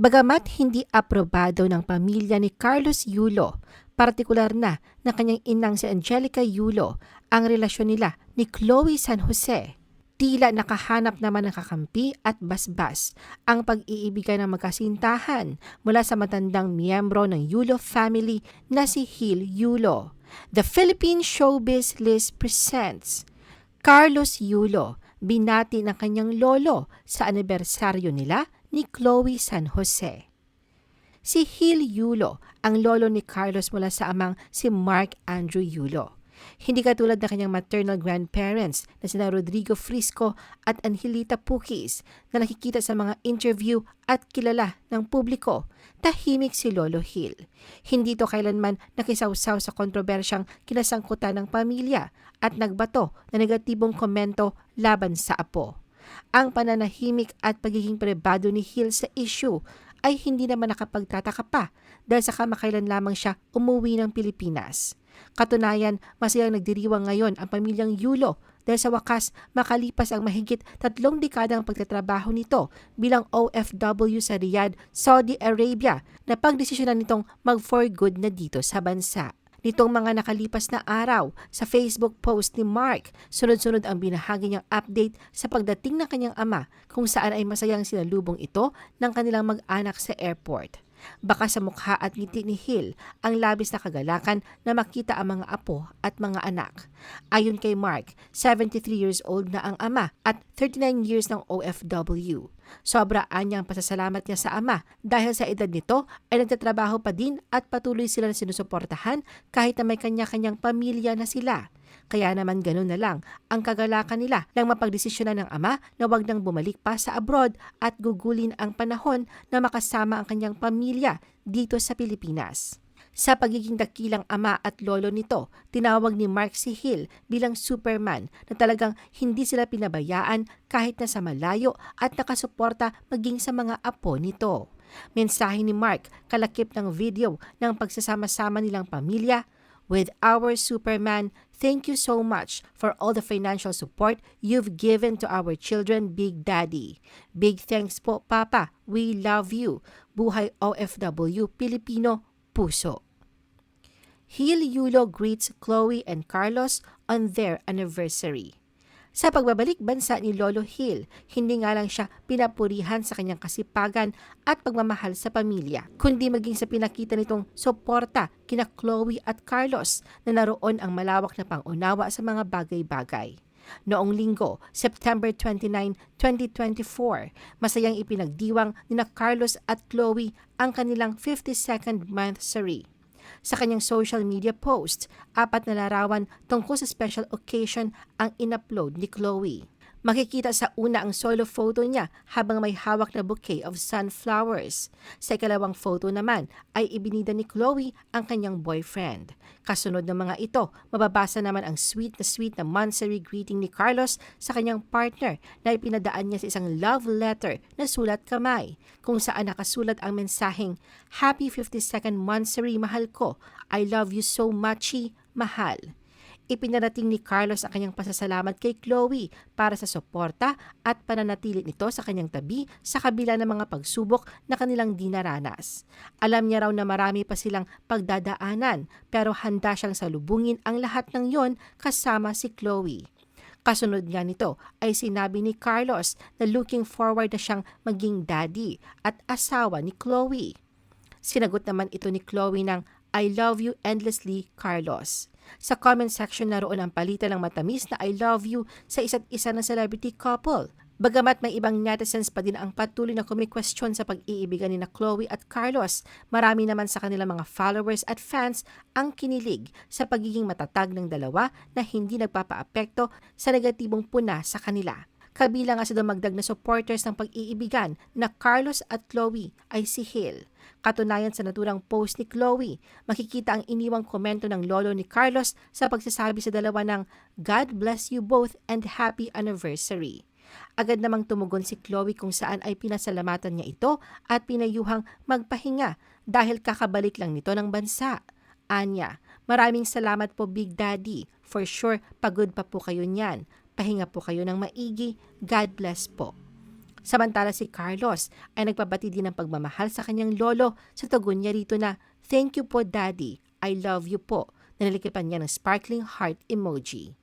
Bagamat hindi aprobado ng pamilya ni Carlos Yulo, partikular na ng kanyang inang si Angelica Yulo, ang relasyon nila ni Chloe San Jose. Tila nakahanap naman ng kakampi at basbas ang pag-iibigan ng magkasintahan mula sa matandang miyembro ng Yulo family na si Hil Yulo. The Philippine Showbiz List presents Carlos Yulo, binati ng kanyang lolo sa anibersaryo nila ni Chloe San Jose. Si Hil Yulo, ang lolo ni Carlos mula sa amang si Mark Andrew Yulo. Hindi katulad ng kanyang maternal grandparents na sina Rodrigo Frisco at Angelita Pukis na nakikita sa mga interview at kilala ng publiko. Tahimik si Lolo Hill. Hindi to kailanman nakisawsaw sa kontrobersyang kinasangkutan ng pamilya at nagbato na negatibong komento laban sa apo. Ang pananahimik at pagiging pribado ni Hill sa issue ay hindi naman nakapagtataka pa dahil sa kamakailan lamang siya umuwi ng Pilipinas. Katunayan, masayang nagdiriwang ngayon ang pamilyang Yulo dahil sa wakas makalipas ang mahigit tatlong dekadang pagtatrabaho nito bilang OFW sa Riyadh, Saudi Arabia na pagdesisyonan nitong mag-for good na dito sa bansa. Nitong mga nakalipas na araw, sa Facebook post ni Mark, sunod-sunod ang binahagi niyang update sa pagdating ng kanyang ama kung saan ay masayang sinalubong ito ng kanilang mag-anak sa airport. Baka sa mukha at ngiti ni Hill ang labis na kagalakan na makita ang mga apo at mga anak. Ayon kay Mark, 73 years old na ang ama at 39 years ng OFW. Sobra anya ang pasasalamat niya sa ama dahil sa edad nito ay nagtatrabaho pa din at patuloy sila na sinusuportahan kahit na may kanya-kanyang pamilya na sila. Kaya naman ganun na lang ang kagalakan nila nang mapagdesisyonan ng ama na wag nang bumalik pa sa abroad at gugulin ang panahon na makasama ang kanyang pamilya dito sa Pilipinas. Sa pagiging dakilang ama at lolo nito, tinawag ni Mark si Hill bilang Superman na talagang hindi sila pinabayaan kahit na sa malayo at nakasuporta maging sa mga apo nito. Mensahe ni Mark kalakip ng video ng pagsasama-sama nilang pamilya, With our Superman, thank you so much for all the financial support you've given to our children, Big Daddy. Big thanks po, Papa. We love you. Buhay OFW Pilipino Puso. Hil Yulo greets Chloe and Carlos on their anniversary. Sa pagbabalik bansa ni Lolo Hill, hindi nga lang siya pinapurihan sa kanyang kasipagan at pagmamahal sa pamilya, kundi maging sa pinakita nitong suporta kina Chloe at Carlos na naroon ang malawak na pangunawa sa mga bagay-bagay. Noong linggo, September 29, 2024, masayang ipinagdiwang ni na Carlos at Chloe ang kanilang 52nd monthsary. Sa kanyang social media post, apat na larawan tungkol sa special occasion ang inupload ni Chloe. Makikita sa una ang solo photo niya habang may hawak na bouquet of sunflowers. Sa ikalawang photo naman ay ibinida ni Chloe ang kanyang boyfriend. Kasunod ng mga ito, mababasa naman ang sweet na sweet na monthsary greeting ni Carlos sa kanyang partner na ipinadaan niya sa isang love letter na sulat kamay kung saan nakasulat ang mensaheng Happy 52nd monthsary mahal ko. I love you so much, mahal. Ipinarating ni Carlos ang kanyang pasasalamat kay Chloe para sa suporta at pananatili nito sa kanyang tabi sa kabila ng mga pagsubok na kanilang dinaranas. Alam niya raw na marami pa silang pagdadaanan pero handa siyang salubungin ang lahat ng yon kasama si Chloe. Kasunod nga nito ay sinabi ni Carlos na looking forward na siyang maging daddy at asawa ni Chloe. Sinagot naman ito ni Chloe ng I love you endlessly, Carlos. Sa comment section naroon ang palitan ng matamis na I love you sa isa't isa ng celebrity couple. Bagamat may ibang netizens pa din ang patuloy na kumikwestiyon sa pag-iibigan ni na Chloe at Carlos, marami naman sa kanilang mga followers at fans ang kinilig sa pagiging matatag ng dalawa na hindi nagpapaapekto sa negatibong puna sa kanila. Kabilang nga sa dumagdag na supporters ng pag-iibigan na Carlos at Chloe ay si Hill. Katunayan sa naturang post ni Chloe, makikita ang iniwang komento ng lolo ni Carlos sa pagsasabi sa dalawa ng God bless you both and happy anniversary. Agad namang tumugon si Chloe kung saan ay pinasalamatan niya ito at pinayuhang magpahinga dahil kakabalik lang nito ng bansa. Anya, maraming salamat po Big Daddy. For sure, pagod pa po kayo niyan. Pahinga po kayo ng maigi. God bless po. Samantala si Carlos ay nagpabati din ng pagmamahal sa kanyang lolo sa tugon niya rito na, Thank you po daddy, I love you po. Nalilikipan niya ng sparkling heart emoji.